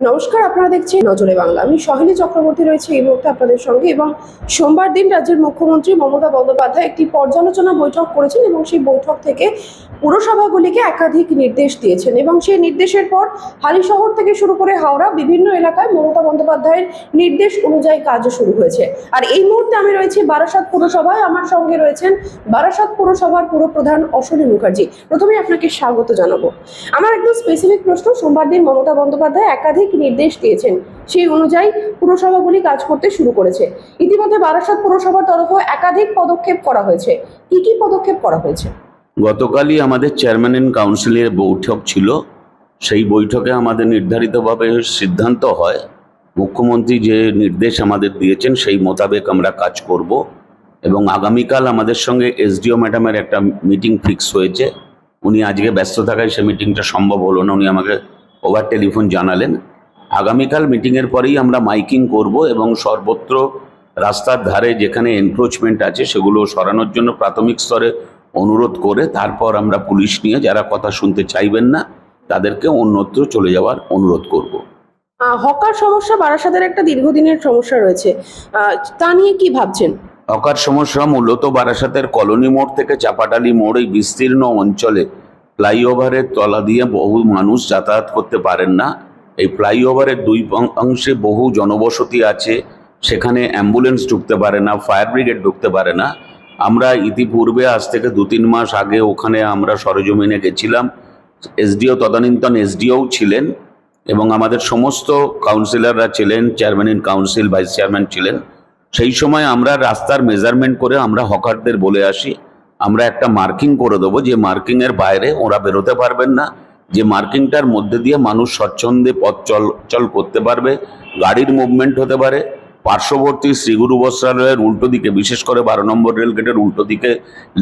নমস্কার, আপনারা দেখছেন নজরে বাংলা। আমি সহেলী চক্রবর্তী রয়েছে এই মুহূর্তে আপনাদের সঙ্গে এবং সোমবার দিন রাজ্যের মুখ্যমন্ত্রী মমতা বন্দ্যোপাধ্যায় একটি পর্যালোচনা বৈঠক করেছেন এবং সেই বৈঠক থেকে পুরসভাগুলিকে একাধিক নির্দেশ দিয়েছেন এবং সেই নির্দেশের পর হালিশহর থেকে শুরু করে হাওড়া, বিভিন্ন এলাকায় মমতা বন্দ্যোপাধ্যায়ের নির্দেশ অনুযায়ী কাজও শুরু হয়েছে। আর এই মুহূর্তে আমি রয়েছি বারাসাত পুরসভায়। আমার সঙ্গে রয়েছেন বারাসাত পুরসভার পুরপ্রধান অশ্বনী মুখার্জি। প্রথমে আপনাকে স্বাগত জানাব। আমার একদম স্পেসিফিক প্রশ্ন, সোমবার দিন মমতা বন্দ্যোপাধ্যায় একাধিক নির্দেশ দিয়েছেন। সেই অনুযায়ী পুরসভাগুলি কাজ করতে শুরু করেছে। ইতিমধ্যে বারাসাত পুরসভার তরফে একাধিক পদক্ষেপ করা হয়েছে। কি কি পদক্ষেপ করা হয়েছে? গতকালই আমাদের চেয়ারম্যান এন্ড কাউন্সিলের বৈঠক ছিল। সেই বৈঠকে আমাদের নির্ধারিতভাবে সিদ্ধান্ত হয়, মুখ্যমন্ত্রী যে নির্দেশ আমাদের দিয়েছেন সেই মোতাবেক আমরা কাজ করব। এবং আগামীকাল আমাদের সঙ্গে এসডিও ম্যাডামের একটা মিটিং ফিক্স হয়েছে। উনি আজকে ব্যস্ত থাকায় সে মিটিংটা সম্ভব হলো না। উনি আমাকে ওভার টেলিফোন জানালেন। আগামীকাল মিটিংয়ের পরেই আমরা মাইকিং করব এবং সর্বত্র রাস্তার ধারে যেখানে এনক্রোচমেন্ট আছে সেগুলো সরানোর জন্য প্রাথমিক স্তরে অনুরোধ করে তারপর আমরা পুলিশ নিয়ে যারা কথা শুনতে চাইবেন না তাদেরকে অন্যত্র চলে যাওয়ার অনুরোধ করব। হকার সমস্যা বারাসাতের একটা দীর্ঘদিনের সমস্যা রয়েছে। তা নিয়ে কি ভাবছেন? হকার সমস্যা মূলত বারাসাতের কলোনি মোড় থেকে চাপাটালি মোড় এই বিস্তীর্ণ অঞ্চলে ফ্লাইওভারের তলা দিয়ে বহু মানুষ যাতায়াত করতে পারেন না। এই ফ্লাইওভারের দুই অংশে বহু জনবসতি আছে। সেখানে অ্যাম্বুলেন্স ঢুকতে পারে না, ফায়ার ব্রিগেড ঢুকতে পারে না। আমরা ইতিপূর্বে আজ থেকে দু তিন মাস আগে ওখানে আমরা সরজমিনে গেছিলাম। এসডিও তদানীন্তন এসডিও ছিলেন এবং আমাদের সমস্ত কাউন্সিলররা ছিলেন, chairman in council, vice chairman ছিলেন। সেই সময় আমরা রাস্তার মেজারমেন্ট করে আমরা হকারদের বলে আসি, আমরা একটা মার্কিং করে দেবো। যে মার্কিংয়ের বাইরে ওরা বেরোতে পারবেন না। যে মার্কিংটার মধ্যে দিয়ে মানুষ স্বচ্ছন্দে পথ চল চল করতে পারবে, গাড়ির মুভমেন্ট হতে পারে, পার্শ্ববর্তী শ্রীগুরু বস্ত্রালয়ের উল্টো দিকে, বিশেষ করে বারো নম্বর রেলগেটের উল্টো দিকে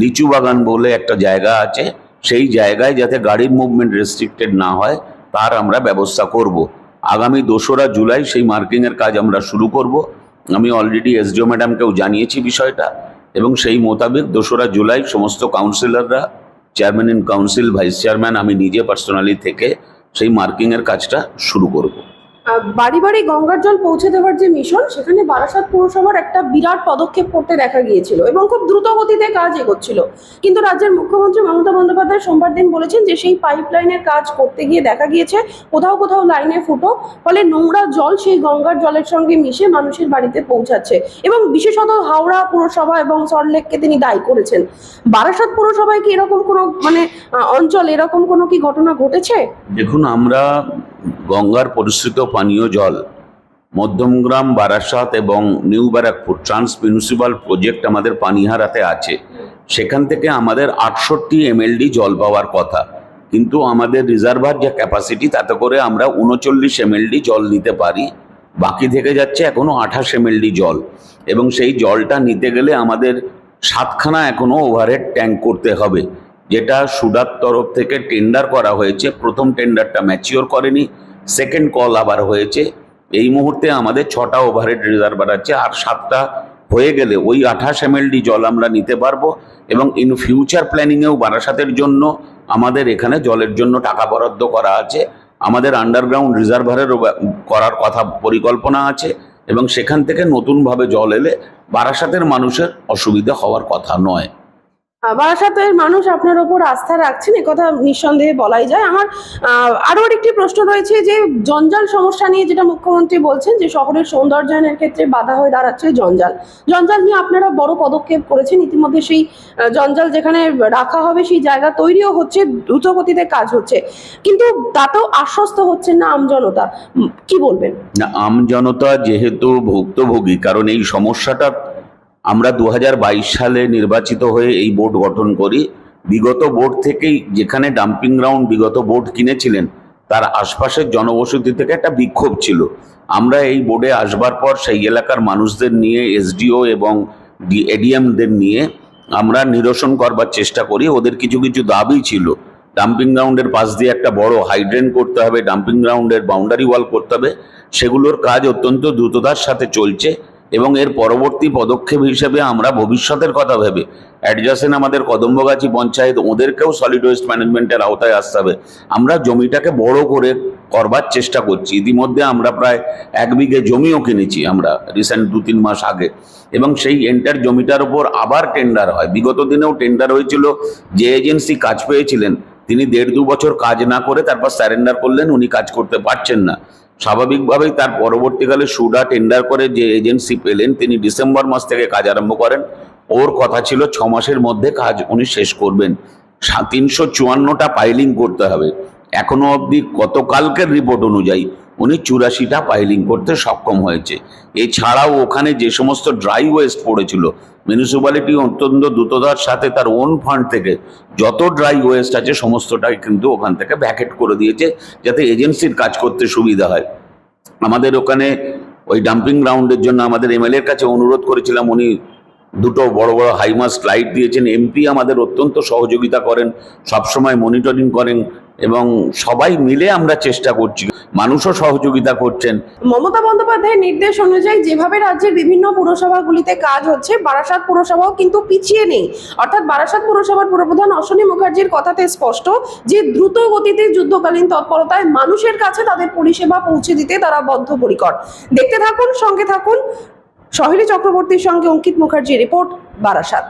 লিচু বাগান বলে একটা জায়গা আছে, সেই জায়গায় যাতে গাড়ির মুভমেন্ট রেস্ট্রিক্টেড না হয়, তার আমরা ব্যবস্থা করব। আগামী দোসরা জুলাই সেই মার্কিংয়ের কাজ আমরা শুরু করব। আমি অলরেডি এসডিও ম্যাডামকেও জানিয়েছি বিষয়টা, এবং সেই মোতাবেক দোসরা জুলাই সমস্ত কাউন্সিলররা chairman in council vice chairman আমি নিজে পার্সোনালি থেকে সেই মার্কিংয়ের কাজটা শুরু করব। বাড়ি বাড়ি গঙ্গার জল পৌঁছে দেওয়ার যে মিশন সেখানে বারাসাত পুরসভার একটা বিরাট পদক্ষেপ করতে দেখা গিয়েছিল এবং খুব দ্রুত গতিতে কাজ এগোচ্ছিল। কিন্তু রাজ্যের মুখ্যমন্ত্রী মমতা বন্দ্যোপাধ্যায় সোমবার দিন বলেছেন যে, সেই পাইপ লাইনের কাজ করতে গিয়ে দেখা গিয়েছে, কোথাও কোথাও লাইনে ফুটো, ফলে নোংরা জল সেই গঙ্গার জলের সঙ্গে মিশে মানুষের বাড়িতে পৌঁছাচ্ছে এবং বিশেষত হাওড়া পুরসভা এবং সল্টলেককে তিনি দায়ী করেছেন। বারাসাত পুরসভায় কি এরকম কোনো মানে অঞ্চল এরকম কোনো কি ঘটনা ঘটেছে? দেখুন, আমরা গঙ্গার পরিশ্রিত পানীয় জল, মধ্যমগ্রাম বারাসাত এবং new Barrackpore trans municipal project আমাদের পানিহারাতে আছে। সেখান থেকে আমাদের আটষট্টি এমএলডি জল পাওয়ার কথা। কিন্তু আমাদের রিজার্ভার যে ক্যাপাসিটি, তাতে করে আমরা উনচল্লিশ এমএলডি জল নিতে পারি। বাকি থেকে যাচ্ছে এখনও আঠাশ এমএলডি জল। এবং সেই জলটা নিতে গেলে আমাদের সাতখানা এখনও ওভারহেড ট্যাঙ্ক করতে হবে। যেটা সুডার তরফ থেকে টেন্ডার করা হয়েছে। প্রথম টেন্ডারটা ম্যাচিওর করেনি। সেকেন্ড কল আবার হয়েছে। এই মুহূর্তে আমাদের ছটা ওভারহেড রিজার্ভার আছে, আর সাতটা হয়ে গেলে ওই আঠাশ এমএলডি জল আমরা নিতে পারব এবং ইন ফিউচার প্ল্যানিংয়েও বারাসাতের জন্য আমাদের এখানে জলের জন্য টাকা বরাদ্দ করা আছে। আমাদের আন্ডারগ্রাউন্ড রিজার্ভারেরও করার কথা পরিকল্পনা আছে এবং সেখান থেকে নতুনভাবে জল এলে বারাসাতের মানুষের অসুবিধা হওয়ার কথা নয়। বারাসাতের মানুষ আপনার ওপর আস্থা রাখছেন কথা নিঃসন্দেহে বলাই যায়। আমার আহ, আরও একটি প্রশ্ন রয়েছে যে জঞ্জাল সমস্যা নিয়ে যেটা মুখ্যমন্ত্রী বলছেন যে শহরের সৌন্দর্যায়নের ক্ষেত্রে বাধা হয়ে দাঁড়াচ্ছে জঞ্জাল। জঞ্জাল নিয়ে আপনারা বড় পদক্ষেপ করেছেন। ইতিমধ্যে সেই জঞ্জাল যেখানে রাখা হবে সেই জায়গা তৈরিও হচ্ছে দ্রুত গতিতে কাজ হচ্ছে। কিন্তু তাতেও আশ্বস্ত হচ্ছেন না আমজনতা কি বলবেন? না আমজনতা যেহেতু ভুক্তভোগী কারণ এই সমস্যাটা আমরা দু হাজার বাইশ সালে নির্বাচিত হয়ে এই বোর্ড গঠন করি। বিগত বোর্ড থেকেই যেখানে ডাম্পিং গ্রাউন্ড বিগত বোর্ড কিনেছিলেন, তার আশপাশের জনবসতি থেকে একটা বিক্ষোভ ছিল। আমরা এই বোর্ডে আসবার পর সেই এলাকার মানুষদের নিয়ে, এসডিও এবং এডিএমদের নিয়ে আমরা নিরসন করবার চেষ্টা করি। ওদের কিছু কিছু দাবি ছিল। ডাম্পিং গ্রাউন্ডের পাশ দিয়ে একটা বড় হাইড্রেন করতে হবে, ডাম্পিং গ্রাউন্ডের বাউন্ডারি ওয়াল করতে হবে। সেগুলোর কাজ অত্যন্ত দ্রুততার সাথে চলছে। এবং এর পরবর্তী পদক্ষেপ হিসেবে আমরা ভবিষ্যতের কথা ভেবে অ্যাডজাসেন আমাদের কদম্বগাছি পঞ্চায়েত, ওদেরকেও সলিড ওয়েস্ট ম্যানেজমেন্টের আওতায় আসতে হবে। আমরা জমিটাকে বড় করে করবার চেষ্টা করছি। ইতিমধ্যে আমরা প্রায় এক বিঘে জমিও কিনেছি আমরা রিসেন্ট দু তিন মাস আগে। এবং সেই এন্টার জমিটার উপর আবার টেন্ডার হয়। বিগত দিনেও টেন্ডার হয়েছিল, যে এজেন্সি কাজ পেয়েছিলেন তিনি দেড় দু বছর কাজ না করে তারপর স্যারেন্ডার করলেন, উনি কাজ করতে পারছেন না। স্বাভাবিকভাবেই তার পরবর্তীকালে সুডা টেন্ডার করে যে এজেন্সি পেলেন, তিনি ডিসেম্বর মাস থেকে কাজ আরম্ভ করেন। ওর কথা ছিল, ছ মাসের মধ্যে কাজ উনি শেষ করবেন। তিনশো চুয়ান্নটা পাইলিং করতে হবে। এখনও অবধি গতকালকের রিপোর্ট অনুযায়ী উনি চুরাশিটা পাইলিং করতে সক্ষম হয়েছে। এছাড়াও ওখানে যে সমস্ত ড্রাই ওয়েস্ট পড়েছিল মিউনিসিপ্যালিটি অত্যন্ত দ্রুততার সাথে তার ওন ফান্ড থেকে যত ড্রাই ওয়েস্ট আছে সমস্তটাই কিন্তু ওখান থেকে ভ্যাকেট করে দিয়েছে, যাতে এজেন্সির কাজ করতে সুবিধা হয়। আমাদের ওখানে ওই ডাম্পিং গ্রাউন্ডের জন্য আমাদের এমএলএর কাছে অনুরোধ করেছিলাম, উনি দুটো বড় বড় হাইমাস লাইট দিয়েছেন। এমপি আমাদের অত্যন্ত সহযোগিতা করেন, সবসময় মনিটরিং করেন। এবং সবাই মিলে আমরা চেষ্টা করছি। মানুষও সহযোগিতা করছেন। মমতা বন্দ্যোপাধ্যায়ের নির্দেশ অনুযায়ী যেভাবে রাজ্যের বিভিন্ন পুরসভাগুলিতে কাজ হচ্ছে, বারাসাত পুরসভাও কিন্তু পিছিয়ে নেই। অর্থাৎ বারাসাত পুরসভার পুরপ্রধান অশ্বনী মুখার্জির কথাতে স্পষ্ট যে, দ্রুত গতিতে যুদ্ধকালীন তৎপরতায় মানুষের কাছে তাদের পরিষেবা পৌঁছে দিতে তারা বদ্ধপরিকর। দেখতে থাকুন, সঙ্গে থাকুন। সহেলী চক্রবর্তীর সঙ্গে অঙ্কিত মুখার্জি রিপোর্ট, বারাসাত।